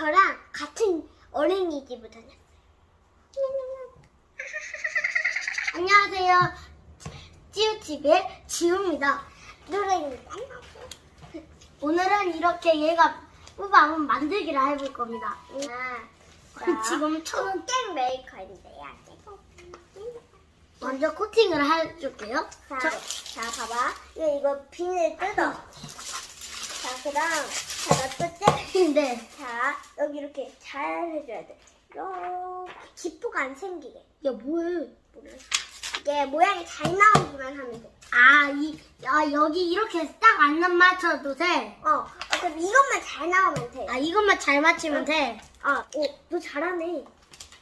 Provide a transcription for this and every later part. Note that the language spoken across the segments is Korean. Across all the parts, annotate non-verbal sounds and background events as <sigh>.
저랑 같은 어린이집을 다녔어요. 안녕하세요. 찌우TV의 지우입니다. 노래입니다. 오늘은 이렇게 얘가 뽑아온 만들기를 해볼 겁니다. 자, 지금 처음 땡 메이커인데요. 먼저 코팅을 해줄게요. 자, 자, 자, 봐봐. 이거, 이거 비닐 뜯어. 자, 그 다음, 자, 여기 이렇게 잘 해줘야 돼. 이렇게 기포가 안 생기게. 야, 뭐해? 이게 모양이 잘 나오기만 하면 돼. 아, 이, 아, 여기 이렇게 딱안 맞춰도 돼. 어, 어차피 이것만 잘 나오면 돼. 아, 이것만 잘 맞추면 돼. 아, 오, 너 잘하네.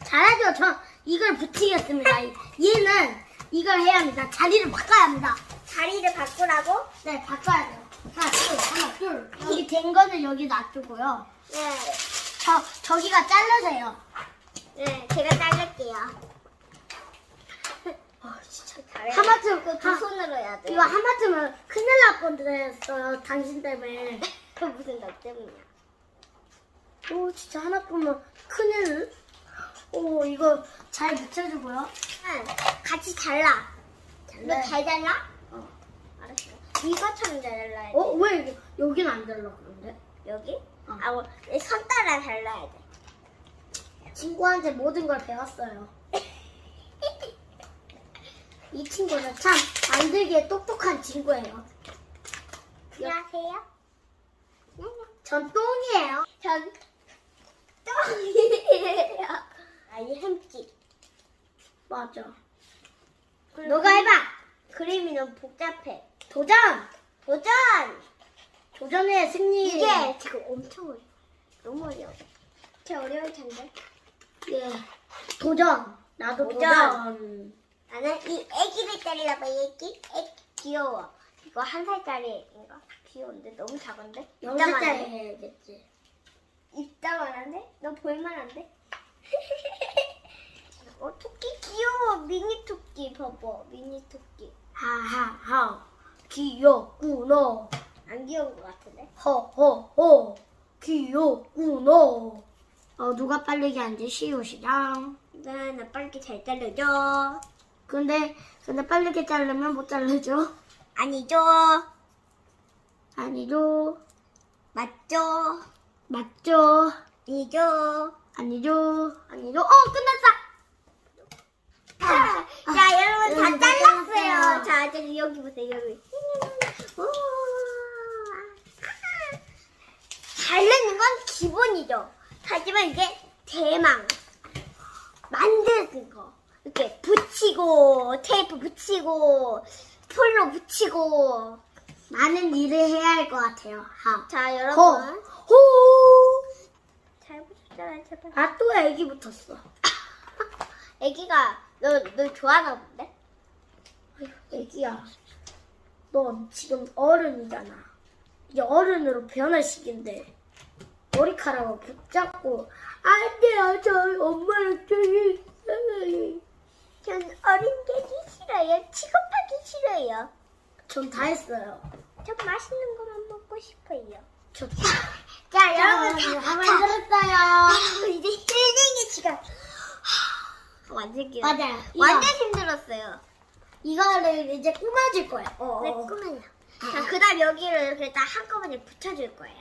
잘하죠? 저 이걸 붙이겠습니다. 얘는 이걸 해야 합니다. 자리를 바꿔야 합니다. 자리를 바꾸라고? 네, 바꿔야 돼요. 하나, 둘, 하나, 둘. 여기 된 거는 여기 놔두고요. 네. 저, 저기가 자르세요. 네, 제가 자를게요. <laughs> 아, 진짜. 잘해. 하마터면, 그거 두 손으로 해야 돼. 이거 하마터면 큰일 날 뻔했어요. 당신 때문에. <laughs> 그 무슨 너 때문이야? 오, 진짜 하나뿐만 큰일. 오, 이거 잘 붙여주고요. 응, 같이 잘라. 잘라요. 너잘 잘라? 어. 알았어. 이거처럼 잘라야 돼. 어, 왜 이게- 여긴 안 잘라, 그런데? 여기? 어. 아, 뭐, 손 따라 잘라야 돼. 친구한테 모든 걸 배웠어요. <laughs> 이 친구는 참 만들기에 똑똑한 친구예요. 안녕하세요. 전 똥이에요. 전 똥이에요. 아, 이 햄찌. 맞아. 너가 해봐. 그림이 너무 복잡해. 도전! 도전! 도전의 승리. 이게 지금 엄청 어려워. 너무 어려워. 제 어려울 텐데. 예. 도전. 나도 도전. 도전. 나는 이 애기를 때리려고 애기? 애기 귀여워. 이거 한 살짜리인가? 귀여운데 너무 작은데? 영살짜리 이따만한데? 해야겠지. 이따만한데? 너 볼만한데? <laughs> 어 토끼 귀여워 미니 토끼 봐봐 미니 토끼 하하하. 귀엽구나. 안 귀여운 것 같은데? 허허허. 귀엽구나. 어, 누가 빠르게 앉지? 시우시장. 나나 빨리 잘 잘라줘 근데, 근데 빠르게 자르면 못 자르죠? 아니죠 아니죠. 맞죠 맞죠. 아니죠 아니죠. 아니죠. 어, 끝났어! 자, 자 여러분 다 여러분, 잘랐어요 저기 여기 보세요 여기 우와. 자르는 건 기본이죠 하지만 이게 대망 만드는 거 이렇게 붙이고 테이프 붙이고 풀로 붙이고 많은 일을 해야 할 것 같아요. 하. 자 호. 여러분 호. 잘 붙였잖아 제발 아, 또 애기 붙었어. <laughs> 애기가 너 너 좋아하나 본데? 애기야. 넌 지금 어른이잖아. 이제 어른으로 변할 시기인데. 머리카락을 붙잡고, 안 돼요, 저 엄마랑 저기 있어요. 전 어린 게기 싫어요 취급하기 싫어요 전 다 했어요. 전 맛있는 것만 먹고 싶어요 저, <laughs> 자 여러분 다 만들었어요. 아, <laughs> 이제 힐링의 시간 완전 귀여워 맞아요. 완전 힘들었어요 이거를 이제 꾸며줄 거예요. 어, 네 어. 꿈이야 자그 다음 여기를 이렇게 딱 한꺼번에 붙여줄 거예요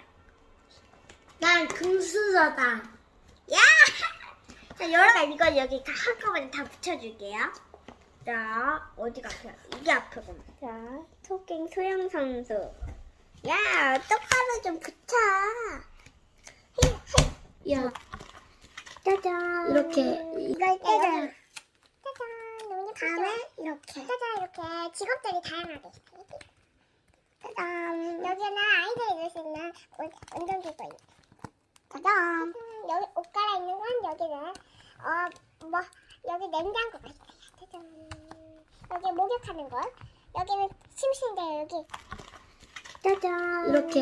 난 금수저다. 야! 자 여러분 이걸 여기 다 한꺼번에 다 붙여줄게요 자 어디가 아파요? 이게 아프구나 자 토킹 소영 선수 야 똑바로 좀 붙여 헤이. 야, 짜잔 이렇게. 이걸 너무 다음에 이렇게. 짜잔 이렇게 직업들이 다양하게 짜잔 여기는 아이들이 놀수 있는 옷, 운동기구 있 짜잔 여기 옷 갈아입는 건 여기는 어 뭐 여기 냉장고가 있어요. 짜잔 여기 목욕하는 건 여기는 침실인데 여기. 짜잔 이렇게